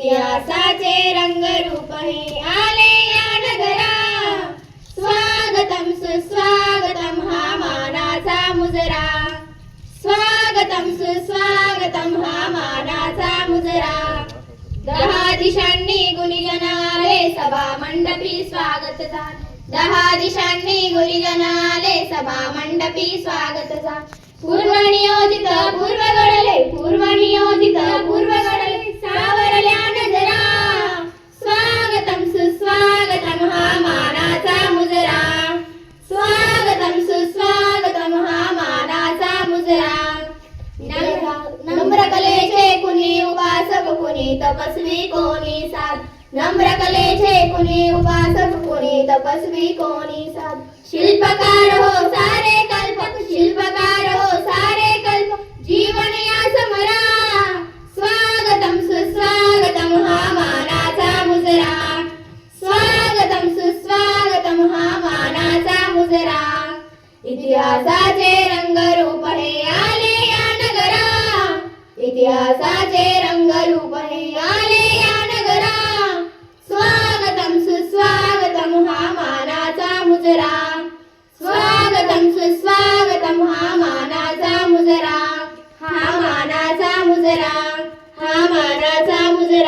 इतिहासाचे रंगरूप हे आले या नगरा. स्वागतम सुस्वागतम हा मानाचा मुजरा. स्वागतम सुस्वागतम हा मानाचा मुजरा. दहा दिशांनी गुणीजन आले सभा मंडपी स्वागत दहा दिशांनी गुरुजन आले सभा मंडपी स्वागत झाले पूर्व नियोजित पूर्व तपस्वी कोणी साध? नम्र कलेचे कुणी उपासक कुणी तपस्वी कोणी साध? शिल्पकार हो सारे कल्पक शिल्पकार हो सारे कल्प. जीवन या समरा. स्वागतम सुस्वागतम हा मानाचा मुजरा. स्वागतम सुस्वागतम हा मानाचा मुजरा. इतिहासाचे रंग इतिहासाचे रंग रूपने आले या नगरा. स्वागतम सुस्वागतम हा मानाचा मुजरा. स्वागतम सुस्वागतम हा मानाचा मुजरा. हा मानाचा मुजरा. हा मानाचा मुजरा.